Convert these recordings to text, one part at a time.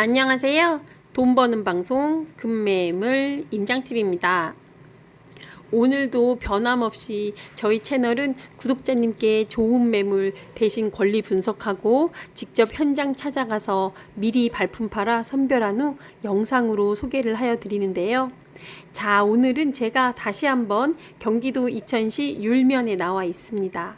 안녕하세요. 돈 버는 방송 금매물 임장TV입니다. 오늘도 변함없이 저희 채널은 구독자님께 좋은 매물 대신 권리 분석하고 직접 현장 찾아가서 미리 발품 팔아 선별한 후 영상으로 소개를 하여 드리는데요. 자, 오늘은 제가 다시 한번 경기도 이천시 율면에 나와 있습니다.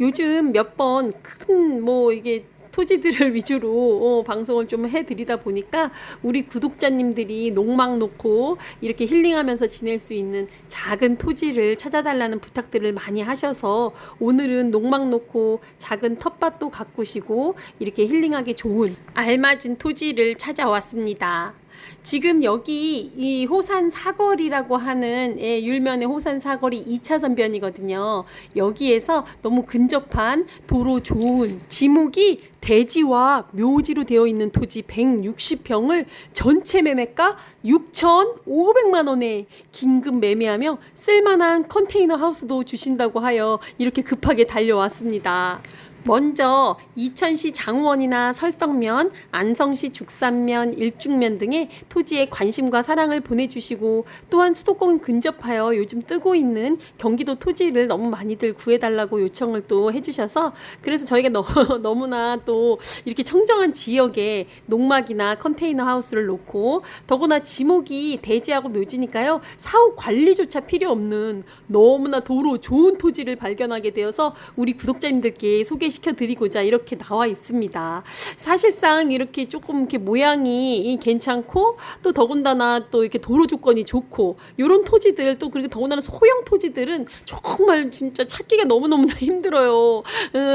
요즘 몇 번 큰 뭐 이게 토지들을 위주로 어, 방송을 좀 해드리다 보니까 우리 구독자님들이 농막 놓고 이렇게 힐링하면서 지낼 수 있는 작은 토지를 찾아달라는 부탁들을 많이 하셔서 오늘은 농막 놓고 작은 텃밭도 가꾸시고 이렇게 힐링하기 좋은 알맞은 토지를 찾아왔습니다. 지금 여기 이 호산 사거리라고 하는 예, 율면의 호산 사거리 2차선 변이거든요. 여기에서 너무 근접한 도로 좋은 지목이 대지와 묘지로 되어 있는 토지 160평을 전체 매매가 6,500만 원에 긴급 매매하며 쓸만한 컨테이너 하우스도 주신다고 하여 이렇게 급하게 달려왔습니다. 먼저 이천시 장원이나 설성면, 안성시 죽산면, 일중면 등의 토지에 관심과 사랑을 보내주시고 또한 수도권 근접하여 요즘 뜨고 있는 경기도 토지를 너무 많이들 구해달라고 요청을 또 해주셔서 그래서 저희가 너, 너무나 또 이렇게 청정한 지역에 농막이나 컨테이너 하우스를 놓고 더구나 지목이 대지하고 묘지니까요. 사후 관리조차 필요 없는 너무나 도로 좋은 토지를 발견하게 되어서 우리 구독자님들께 소개시 켜 드리고자 이렇게 나와 있습니다. 사실상 이렇게 조금 이렇게 모양이 괜찮고 또 더군다나 또 이렇게 도로 조건이 좋고 요런 토지들 또 그리고 더군다나 소형 토지들은 정말 진짜 찾기가 너무너무나 힘들어요. 어,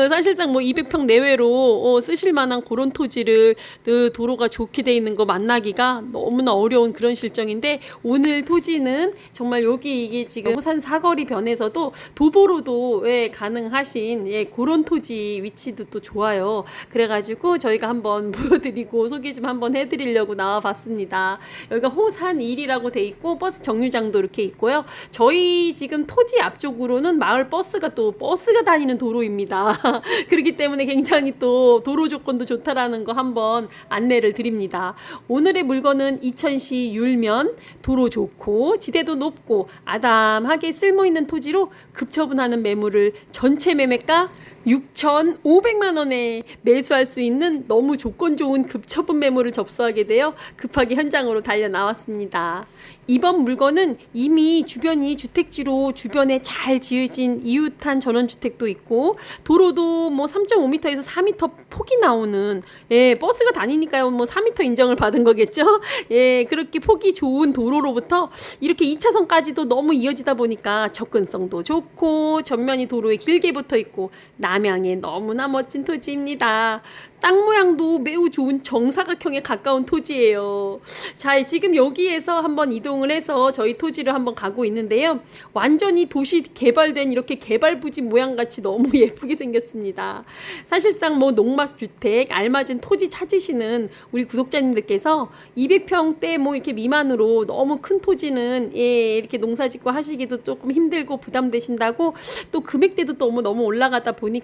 사실상 뭐 200평 내외로 어, 쓰실 만한 그런 토지를 그 도로가 좋게 돼 있는 거 만나기가 너무나 어려운 그런 실정인데 오늘 토지는 정말 여기 이게 지금 호산 사거리 변에서도 도보로도 예, 가능하신 예, 그런 토지 위치도 또 좋아요. 그래가지고 저희가 한번 보여드리고 소개 좀 한번 해드리려고 나와봤습니다. 여기가 호산 1이라고 돼 있고 버스 정류장도 이렇게 있고요. 저희 지금 토지 앞쪽으로는 마을 버스가 또 버스가 다니는 도로입니다. 그렇기 때문에 굉장히 또 도로 조건도 좋다라는 거 한번 안내를 드립니다. 오늘의 물건은 이천시 율면 도로 좋고 지대도 높고 아담하게 쓸모 있는 토지로 급처분하는 매물을 전체 매매가 6,500만 원에 매수할 수 있는 너무 조건 좋은 급처분 매물을 접수하게 되어 급하게 현장으로 달려 나왔습니다. 이번 물건은 이미 주변이 주택지로 주변에 잘 지으신 이웃한 전원주택도 있고 도로도 뭐 3.5m에서 4m 폭이 나오는 예, 버스가 다니니까요. 뭐 4m 인정을 받은 거겠죠? 예, 그렇게 폭이 좋은 도로로부터 이렇게 2차선까지도 너무 이어지다 보니까 접근성도 좋고 전면이 도로에 길게 붙어 있고 남양에 너무나 멋진 토지입니다. 땅 모양도 매우 좋은 정사각형에 가까운 토지예요. 자, 지금 여기에서 한번 이동을 해서 저희 토지를 한번 가고 있는데요. 완전히 도시 개발된 이렇게 개발 부지 모양 같이 너무 예쁘게 생겼습니다. 사실상 뭐 농막 주택 알맞은 토지 찾으시는 우리 구독자님들께서 200평대 뭐 이렇게 미만으로 너무 큰 토지는 예, 이렇게 농사 짓고 하시기도 조금 힘들고 부담되신다고 또 금액대도 너무 너무 올라가다 보니까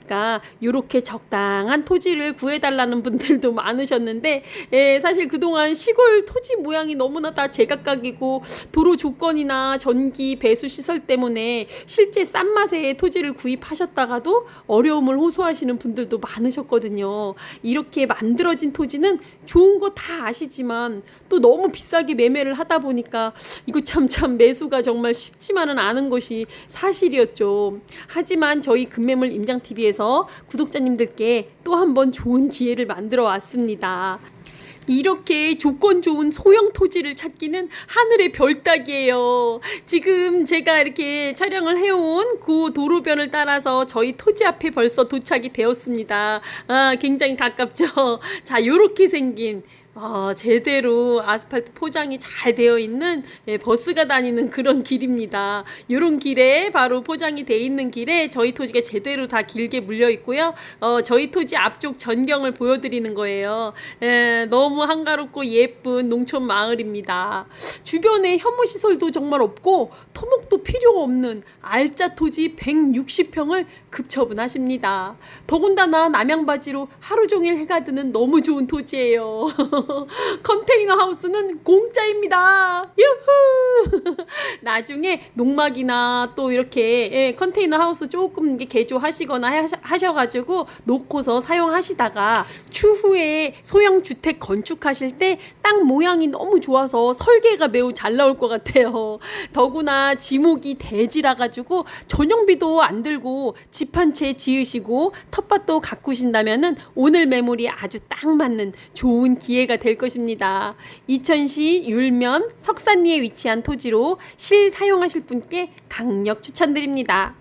이렇게 적당한 토지를 구해다 해달라는 분들도 많으셨는데 예, 사실 그동안 시골 토지 모양이 너무나 다 제각각이고 도로 조건이나 전기 배수 시설 때문에 실제 싼 맛에 토지를 구입하셨다가도 어려움을 호소하시는 분들도 많으셨거든요. 이렇게 만들어진 토지는 좋은 거 다 아시지만 또 너무 비싸게 매매를 하다 보니까 이거 참참 매수가 정말 쉽지만은 않은 것이 사실이었죠. 하지만 저희 금매물 임장 TV에서 구독자님들께 또 한 번 좋은 기회를 만들어 왔습니다. 이렇게 조건 좋은 소형 토지를 찾기는 하늘의 별 따기예요. 지금 제가 이렇게 촬영을 해온 그 도로변을 따라서 저희 토지 앞에 벌써 도착이 되었습니다. 아, 굉장히 가깝죠. 자, 요렇게 생긴 아, 제대로 아스팔트 포장이 잘 되어 있는 예, 버스가 다니는 그런 길입니다. 이런 길에 바로 포장이 돼 있는 길에 저희 토지가 제대로 다 길게 물려 있고요. 어, 저희 토지 앞쪽 전경을 보여드리는 거예요. 예, 너무 한가롭고 예쁜 농촌 마을입니다. 주변에 혐오 시설도 정말 없고 토목도 필요 없는 알짜 토지 160평을 급처분하십니다. 더군다나 남양바지로 하루 종일 해가 드는 너무 좋은 토지예요. 컨테이너 하우스는 공짜입니다. 유후! 나중에 농막이나 또 이렇게 예, 컨테이너 하우스 조금 개조하시거나 하셔- 하셔가지고 놓고서 사용하시다가 추후에 소형 주택 건축하실 때 땅 모양이 너무 좋아서 설계가 매우 잘 나올 것 같아요. 더구나 지목이 대지라 가지고 전용비도 안 들고 집 한 채 지으시고 텃밭도 가꾸신다면은 오늘 매물이 아주 딱 맞는 좋은 기회가 될 것입니다. 이천시 율면 석산리에 위치한 토지로 실 사용하실 분께 강력 추천드립니다.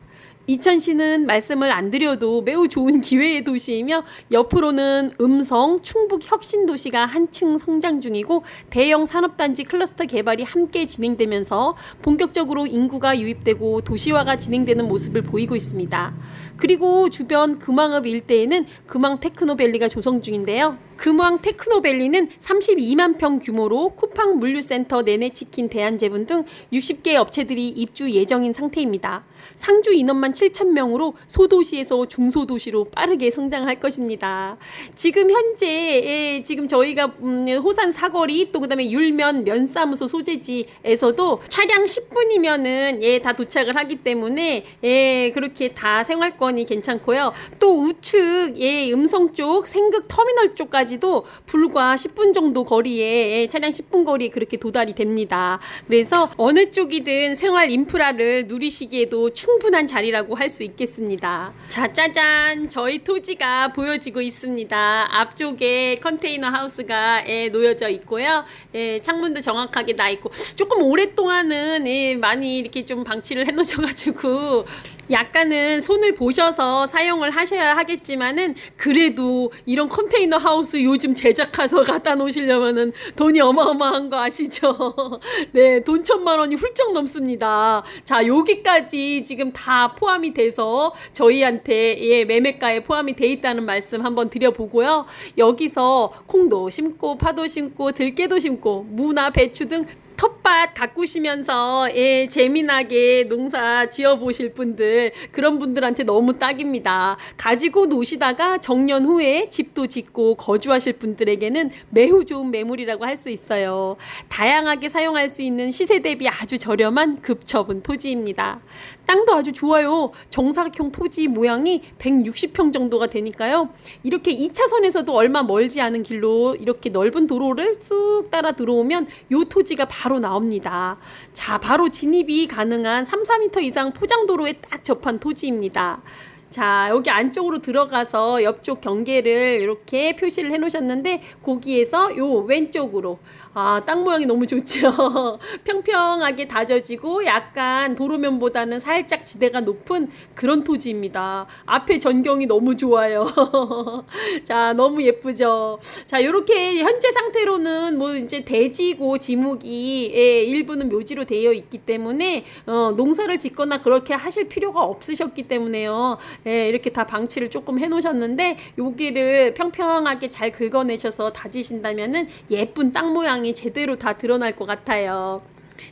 이천시는 말씀을 안 드려도 매우 좋은 기회의 도시이며 옆으로는 음성, 충북 혁신 도시가 한층 성장 중이고 대형 산업단지 클러스터 개발이 함께 진행되면서 본격적으로 인구가 유입되고 도시화가 진행되는 모습을 보이고 있습니다. 그리고 주변 금왕읍 일대에는 금왕 테크노밸리가 조성 중인데요. 금왕 테크노밸리는 32만 평 규모로 쿠팡 물류센터 내내 치킨 대한제분 등 60개 업체들이 입주 예정인 상태입니다. 상주 인원만 7천 명으로 소도시에서 중소도시로 빠르게 성장할 것입니다. 지금 현재 예, 지금 저희가 음, 호산 사거리 또 그다음에 율면 면사무소 소재지에서도 차량 10분이면은 예, 다 도착을 하기 때문에 예, 그렇게 다 생활권이 괜찮고요. 또 우측 예, 음성 쪽 생극 터미널 쪽까지 도 불과 10분 정도 거리에 예, 차량 10분 거리에 그렇게 도달이 됩니다. 그래서 어느 쪽이든 생활 인프라를 누리시기에도 충분한 자리라고 할 수 있겠습니다. 자, 짜잔! 저희 토지가 보여지고 있습니다. 앞쪽에 컨테이너 하우스가 예, 놓여져 있고요. 예, 창문도 정확하게 나 있고 조금 오랫동안은 예, 많이 이렇게 좀 방치를 해 놓으셔가지고 약간은 손을 보셔서 사용을 하셔야 하겠지만은 그래도 이런 컨테이너 하우스 요즘 제작해서 갖다 놓으시려면은 돈이 어마어마한 거 아시죠? 네, 돈 천만 원이 훌쩍 넘습니다. 자, 여기까지 지금 다 포함이 돼서 저희한테 예, 매매가에 포함이 돼 있다는 말씀 한번 드려보고요. 여기서 콩도 심고 파도 심고 들깨도 심고 무나 배추 등 텃밭 가꾸시면서 예, 재미나게 농사 지어 보실 분들 그런 분들한테 너무 딱입니다. 가지고 노시다가 정년 후에 집도 짓고 거주하실 분들에게는 매우 좋은 매물이라고 할 수 있어요. 다양하게 사용할 수 있는 시세 대비 아주 저렴한 급처분 토지입니다. 땅도 아주 좋아요. 정사각형 토지 모양이 160평 정도가 되니까요. 이렇게 2차선에서도 얼마 멀지 않은 길로 이렇게 넓은 도로를 쑥 따라 들어오면 요 토지가 바로 나옵니다. 자, 바로 진입이 가능한 3, 4m 이상 포장도로에 딱 접한 토지입니다. 자, 여기 안쪽으로 들어가서 옆쪽 경계를 이렇게 표시를 해 놓으셨는데, 거기에서 요 왼쪽으로. 아, 땅 모양이 너무 좋죠. 평평하게 다져지고 약간 도로면보다는 살짝 지대가 높은 그런 토지입니다. 앞에 전경이 너무 좋아요. 자, 너무 예쁘죠. 자, 요렇게 현재 상태로는 뭐 이제 대지고 지목이 예, 일부는 묘지로 되어 있기 때문에 어, 농사를 짓거나 그렇게 하실 필요가 없으셨기 때문에요. 예, 이렇게 다 방치를 조금 해 놓으셨는데 여기를 평평하게 잘 긁어내셔서 다지신다면은 예쁜 땅 모양 이 제대로 다 드러날 것 같아요.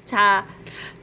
자,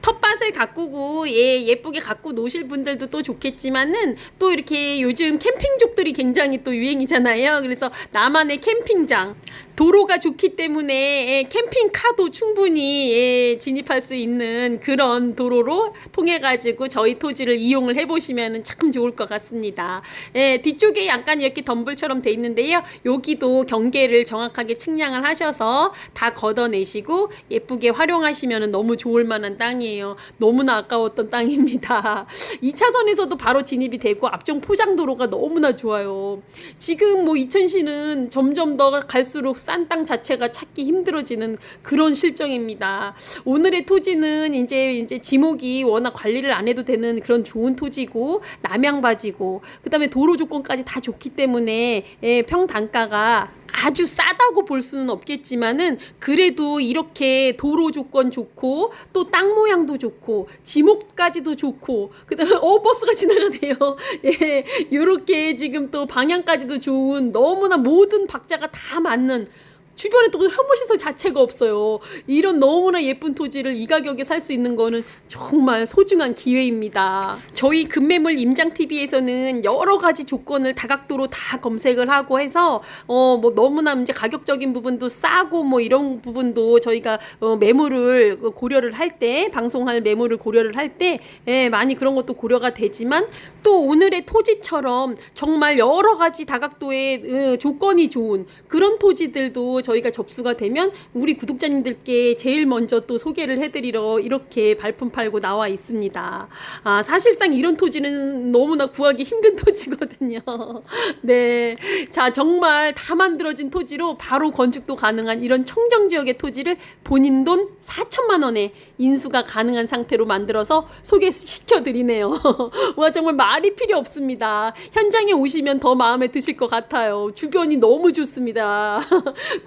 텃밭을 가꾸고 예, 예쁘게 가꾸 노실 분들도 또 좋겠지만은 또 이렇게 요즘 캠핑족들이 굉장히 또 유행이잖아요. 그래서 나만의 캠핑장 도로가 좋기 때문에 예, 캠핑카도 충분히 예, 진입할 수 있는 그런 도로로 통해 가지고 저희 토지를 이용을 해 보시면은 참 좋을 것 같습니다. 예, 뒤쪽에 약간 이렇게 덤불처럼 돼 있는데요. 여기도 경계를 정확하게 측량을 하셔서 다 걷어내시고 예쁘게 활용하시면은 너무 좋을 만한 땅이에요. 너무나 아까웠던 땅입니다. 2차선에서도 바로 진입이 되고 앞쪽 포장도로가 너무나 좋아요. 지금 뭐 이천시는 점점 더 갈수록 싼 땅 자체가 찾기 힘들어지는 그런 실정입니다. 오늘의 토지는 이제 이제 지목이 워낙 관리를 안 해도 되는 그런 좋은 토지고 남양바지고 그다음에 도로 조건까지 다 좋기 때문에 예, 평 단가가 아주 싸다고 볼 수는 없겠지만은 그래도 이렇게 도로 조건 좋고 또 땅 모양도 좋고 지목까지도 좋고 그다음에 어 버스가 지나가네요. 예, 요렇게 지금 또 방향까지도 좋은 너무나 모든 박자가 다 맞는 주변에 또 혐오시설 자체가 없어요. 이런 너무나 예쁜 토지를 이 가격에 살 수 있는 거는 정말 소중한 기회입니다. 저희 금매물 임장TV에서는 여러 가지 조건을 다각도로 다 검색을 하고 해서 어 뭐 너무나 이제 가격적인 부분도 싸고 뭐 이런 부분도 저희가 어 매물을 고려를 할 때 방송할 매물을 고려를 할 때 예, 많이 그런 것도 고려가 되지만 또 오늘의 토지처럼 정말 여러 가지 다각도의 어, 조건이 좋은 그런 토지들도 저희가 접수가 되면 우리 구독자님들께 제일 먼저 또 소개를 해드리러 이렇게 발품 팔고 나와 있습니다. 아, 사실상 이런 토지는 너무나 구하기 힘든 토지거든요. 네. 자, 정말 다 만들어진 토지로 바로 건축도 가능한 이런 청정 지역의 토지를 본인 돈 4천만 원에 인수가 가능한 상태로 만들어서 소개시켜 드리네요. 와, 정말 말이 필요 없습니다. 현장에 오시면 더 마음에 드실 것 같아요. 주변이 너무 좋습니다.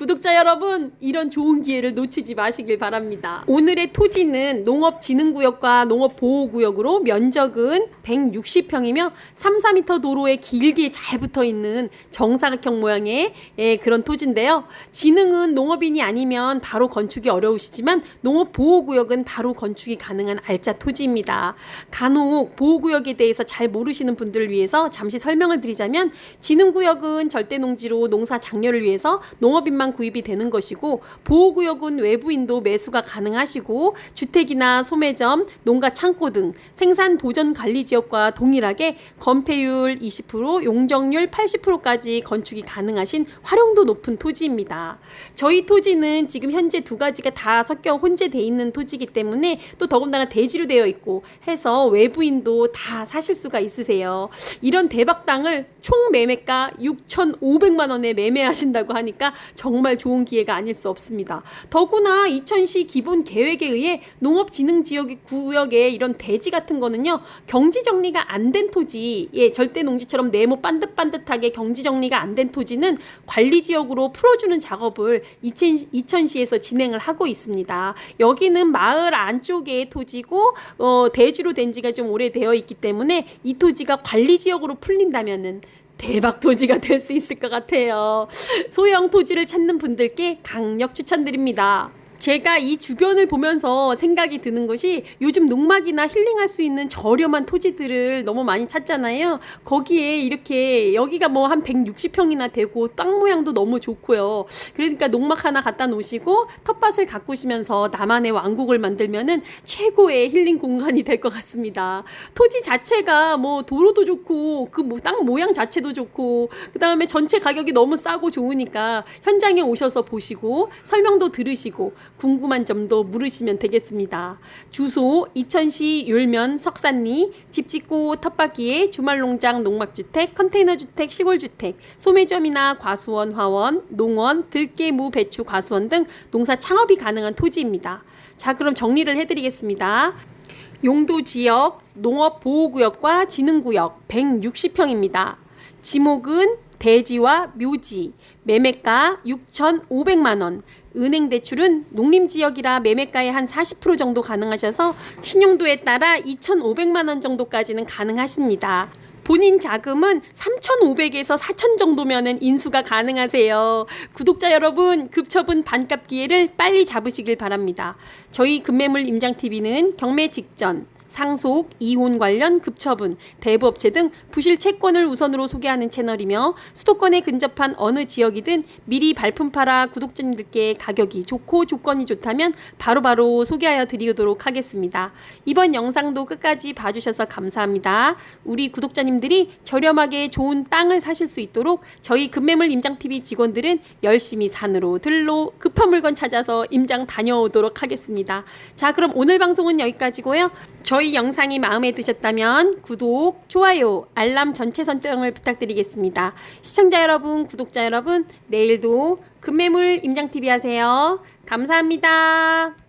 구독자 여러분, 이런 좋은 기회를 놓치지 마시길 바랍니다. 오늘의 토지는 농업진흥구역과 농업보호구역으로 면적은 160평이며 3, 4m 도로에 길게 잘 붙어 있는 정사각형 모양의 예, 그런 토지인데요. 진흥은 농업인이 아니면 바로 건축이 어려우시지만 농업보호구역은 바로 건축이 가능한 알짜 토지입니다. 간혹 보호구역에 대해서 잘 모르시는 분들을 위해서 잠시 설명을 드리자면 진흥구역은 절대농지로 농사 장려를 위해서 농업인만 구입이 되는 것이고 보호구역은 외부인도 매수가 가능하시고 주택이나 소매점, 농가 창고 등 생산 보전 관리 지역과 동일하게 건폐율 20%, 용적률 80%까지 건축이 가능하신 활용도 높은 토지입니다. 저희 토지는 지금 현재 두 가지가 다 섞여 혼재돼 있는 토지이기 때문에 또 더군다나 대지로 되어 있고 해서 외부인도 다 사실 수가 있으세요. 이런 대박 땅을 총 매매가 6,500만 원에 매매하신다고 하니까 정말 좋은 기회가 아닐 수 없습니다. 더구나 이천시 기본 계획에 의해 농업진흥 지역 구역에 이런 대지 같은 거는요 경지 정리가 안 된 토지, 예 절대 농지처럼 네모 반듯반듯하게 경지 정리가 안 된 토지는 관리 지역으로 풀어주는 작업을 이천, 이천시에서 진행을 하고 있습니다. 여기는 마을 안쪽의 토지고 어, 대지로 된 지가 좀 오래되어 있기 때문에 이 토지가 관리 지역으로 풀린다면은 대박 토지가 될 수 있을 것 같아요. 소형 토지를 찾는 분들께 강력 추천드립니다. 제가 이 주변을 보면서 생각이 드는 것이 요즘 농막이나 힐링할 수 있는 저렴한 토지들을 너무 많이 찾잖아요. 거기에 이렇게 여기가 뭐 한 160평이나 되고 땅 모양도 너무 좋고요. 그러니까 농막 하나 갖다 놓으시고 텃밭을 가꾸시면서 나만의 왕국을 만들면은 최고의 힐링 공간이 될 것 같습니다. 토지 자체가 뭐 도로도 좋고 그 땅 모양 자체도 좋고 그 다음에 전체 가격이 너무 싸고 좋으니까 현장에 오셔서 보시고 설명도 들으시고 궁금한 점도 물으시면 되겠습니다. 주소 이천시 율면 석산리 집 짓고 텃밭기에 주말농장 농막주택 컨테이너주택 시골주택 소매점이나 과수원 화원 농원 들깨무 배추 과수원 등 농사 창업이 가능한 토지입니다. 자 그럼 정리를 해드리겠습니다. 용도 지역 농업 보호구역과 진흥구역 160평입니다. 지목은 대지와 묘지, 매매가 6,500만 원, 은행 대출은 농림 지역이라 매매가의 한 40% 정도 가능하셔서 신용도에 따라 2,500만 원 정도까지는 가능하십니다. 본인 자금은 3,500에서 4,000 정도면은 인수가 가능하세요. 구독자 여러분, 급처분 반값 기회를 빨리 잡으시길 바랍니다. 저희 금매물 임장TV는 경매 직전, 상속, 이혼 관련 급처분, 대부업체 등 부실 채권을 우선으로 소개하는 채널이며 수도권에 근접한 어느 지역이든 미리 발품 팔아 구독자님들께 가격이 좋고 조건이 좋다면 바로바로 소개하여 드리도록 하겠습니다. 이번 영상도 끝까지 봐주셔서 감사합니다. 우리 구독자님들이 저렴하게 좋은 땅을 사실 수 있도록 저희 금매물 임장TV 직원들은 열심히 산으로 들로 급한 물건 찾아서 임장 다녀오도록 하겠습니다. 자, 그럼 오늘 방송은 여기까지고요. 저희 영상이 마음에 드셨다면 구독, 좋아요, 알람 전체 설정을 부탁드리겠습니다. 시청자 여러분, 구독자 여러분, 내일도 금매물 임장TV 하세요. 감사합니다.